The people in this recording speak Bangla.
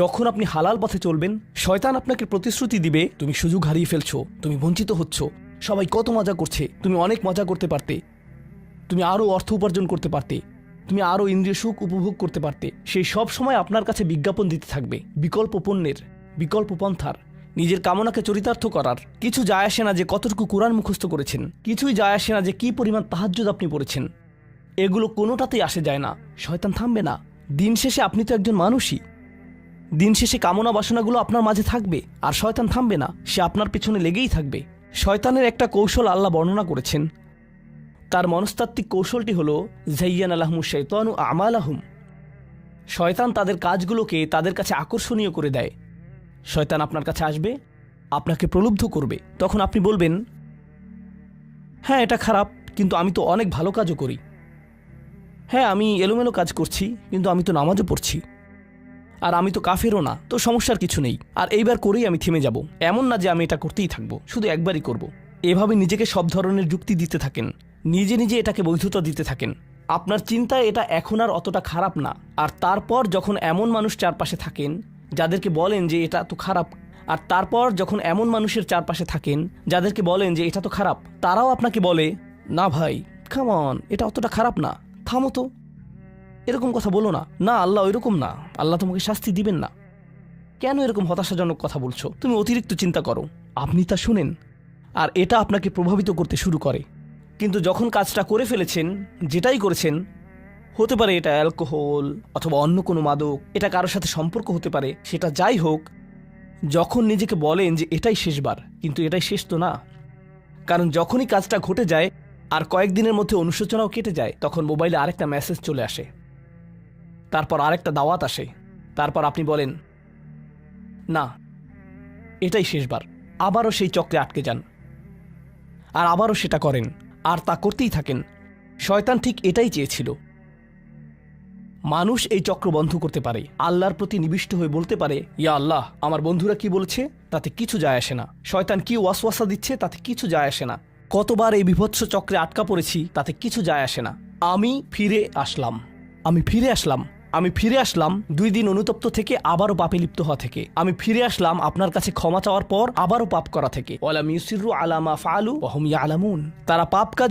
যখন আপনি হালাল পথে চলবেন, শয়তান আপনাকে প্রতিশ্রুতি দিবে, তুমি সুযোগ হারিয়ে ফেলছো, তুমি বঞ্চিত হচ্ছ, সবাই কত মজা করছে, তুমি অনেক মজা করতে পারতে, তুমি আরও অর্থ উপার্জন করতে পারতে, তুমি আরও ইন্দ্রিয় সুখ উপভোগ করতে পারতে, সেই সব সময় আপনার কাছে বিজ্ঞাপন দিতে থাকবে, বিকল্প পণ্যের, বিকল্প পন্থার, নিজের কামনাকে চরিতার্থ করার, কিছু যায় আসে না যে কতটুকু কোরআন মুখস্থ করেছেন, কিছুই যায় আসে না যে কি পরিমাণ তাহাজ্জুদ আপনি পড়েছেন, এগুলো কোনোটাতেই আসে যায় না, শয়তান থামবে না, দিন শেষে আপনি তো একজন মানুষই দিন শেষে কামনা বাসনাগুলো আপনার মাঝে থাকবে, আর শয়তান থামবে না, সে আপনার পেছনে লেগেই থাকবে। শয়তানের একটা কৌশল আল্লাহ বর্ণনা করেছেন। তার মনস্তাত্ত্বিক কৌশলটি হল জাইয়ান আলাহমু শৈতানু আমাল আহম শয়তান তাদের কাজগুলোকে তাদের কাছে আকর্ষণীয় করে দেয়। শয়তান আপনার কাছে আসবে, আপনাকে প্রলুব্ধ করবে। তখন আপনি বলবেন হ্যাঁ এটা খারাপ, কিন্তু আমি তো অনেক ভালো কাজও করি। হ্যাঁ আমি এলোমেলো কাজ করছি, কিন্তু আমি তো নামাজও পড়ছি। আর আমি তো কাফেরও না, তো সমস্যার কিছু নেই। আর এইবার করেই আমি থেমে যাব। এমন না যে আমি এটা করতেই থাকব, শুধু একবারই করব। এভাবে নিজেকে সব ধরনের যুক্তি দিতে থাকেন। নিজে নিজে এটাকে বৈধতা দিতে থাকেন। আপনার চিন্তায় এটা এখন আর অতটা খারাপ না। আর তারপর যখন এমন মানুষ চারপাশে থাকেন, যাদেরকে বলেন যে এটা তো খারাপ, আর তারপর যখন এমন মানুষের চারপাশে থাকেন, যাদেরকে বলেন যে এটা তো খারাপ, তারাও আপনাকে বলে, না ভাই খামন এটা অতটা খারাপ না। থামো তো। এরকম কথা বলো না। না, আল্লাহ ওইরকম না। আল্লাহ তোমাকে শাস্তি দিবেন না। কেন এরকম হতাশাজনক কথা বলছো? তুমি অতিরিক্ত চিন্তা করো। আপনি তা শুনেন। আর এটা আপনাকে প্রভাবিত করতে শুরু করে। কিন্তু যখন কাজটা করে ফেলেছেন, যেটাই করেছেন, হতে পারে এটা অ্যালকোহল অথবা অন্য কোনো মাদক, এটা কারোর সাথে সম্পর্ক হতে পারে, সেটা যাই হোক, যখন নিজেকে বলেন যে এটাই শেষবার, কিন্তু এটাই শেষ তো না। কারণ যখনই কাজটা ঘটে যায় আর কয়েকদিনের মধ্যে অনুশোচনাও কেটে যায়, তখন মোবাইলে আরেকটা মেসেজ চলে আসে। তারপর আরেকটা দাওয়াত আসে। তারপর আপনি বলেন, না, এটাই শেষবার। আবারও সেই চক্রে আটকে যান। আর আবারও সেটা করেন। আর তা করতেই থাকেন। শয়তান ঠিক এটাই চেয়েছিল। মানুষ এই চক্র বন্ধ করতে পারে। আল্লাহর প্রতি নিবিষ্ট হয়ে বলতে পারে, ইয়া আল্লাহ, আমার বন্ধুরা কি বলছে? তাতে কিছু যায় আসে না। শয়তান কি ওয়াসওয়াসা দিচ্ছে? তাতে কিছু যায় আসে না। কতবার এই বিভৎস চক্রে আটকা পড়েছি? তাতে কিছু যায় আসে না। আমি ফিরে আসলাম। আমি ফিরে আসলাম। আমি ফিরে আসলাম দুই দিন অনুতপ্ত থেকে, আবারও পাপে লিপ্ত হওয়া থেকে। আমি ফিরে আসলাম আপনার কাছে ক্ষমা চাওয়ার পর, আবারও পাপ করা থেকে। আলামা ফালু আলামুন তারা পাপ কাজ